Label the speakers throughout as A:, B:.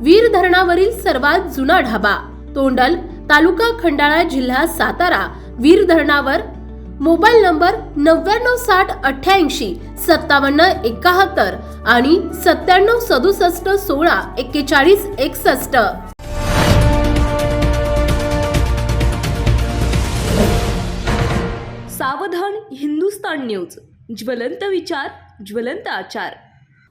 A: वीर धरणावरील सर्वात जुना ढाबा. तोंडल तालुका खंडाळा जिल्हा सातारा. वीर धरणावर मोबाईल नंबर नव्याण्णव साठ अठ्ठ्याऐंशी सत्तावन्न एकाहत्तर आणि सत्त्याण्णव सदुसष्ट सोळा एक्केचाळीस एकसष्ट.
B: सावधान हिंदुस्तान न्यूज. ज्वलंत विचार ज्वलंत आचार.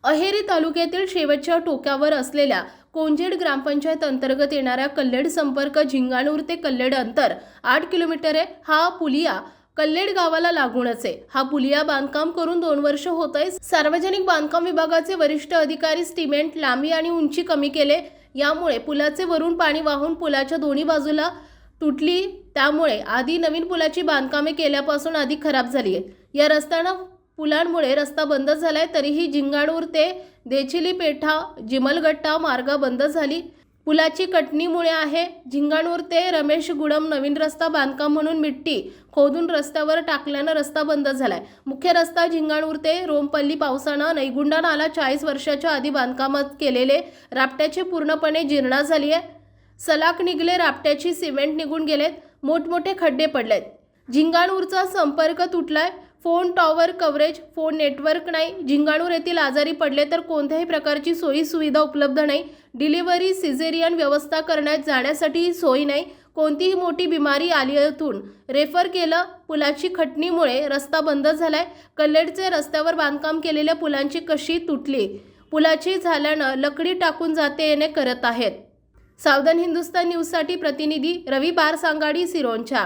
A: अहेरी तालुक्यातील शेवटच्या टोकावर असलेल्या कोंजेड ग्रामपंचायत अंतर्गत येणाऱ्या कल्लेड संपर्क झिंगाणूर ते कल्लेड अंतर आठ किलोमीटर आहे. हा पुलिया कल्लेड गावाला लागूनच आहे. हा पुलिया बांधकाम करून दोन वर्ष होत आहे सार्वजनिक बांधकाम विभागाचे वरिष्ठ अधिकारी स्टिमेंट लांबी आणि उंची कमी केले. यामुळे पुलाचे वरून पाणी वाहून पुलाच्या दोन्ही बाजूला तुटली. त्यामुळे आधी नवीन पुलाची बांधकामे केल्यापासून आधी खराब झाली आहे या रस्त्यानं पुलांमुळे रस्ता बंद झालाय तरीही जिंगाणूर ते देचिली पेठा जिमलगट्टा मार्ग बंद झाली. पुलाची कटणीमुळे आहे झिंगाणूर ते रमेश गुडम नवीन रस्ता बांधकाम म्हणून मिट्टी खोदून रस्त्यावर टाकल्यानं रस्ता बंद झालाय. मुख्य रस्ता झिंगाणूर ते रोमपल्ली पावसानं नैगुंडा नाला चाळीस वर्षाच्या आधी बांधकामात केलेले राबट्याचे पूर्णपणे जीर्णा झाली आहे. सलाक निघले रापट्याची सिमेंट निघून गेलेत मोठमोठे खड्डे पडलेत. झिंगाणूरचा संपर्क तुटलाय phone tower coverage phone network नाही. झिंगाणूर येथील आजारी पडले तर कोणत्याही प्रकारची सोयी सुविधा उपलब्ध नाही. डिलिव्हरी सिझेरियन व्यवस्था करण्यात जाण्यासाठी सोयी नाही. कोणतीही मोठी बिमारी आली असून रेफर केलं पुलाची खटणीमुळे रस्ता बंद झालाय. कल्लेडचे रस्त्यावर बांधकाम केलेल्या पुलांची कशी तुटली? पुलाची झाल्यानं लकडी टाकून जाते येणे करत आहेत. सावधान हिंदुस्तान न्यूजसाठी प्रतिनिधी रवी बार सांगाडी सिरोंचा.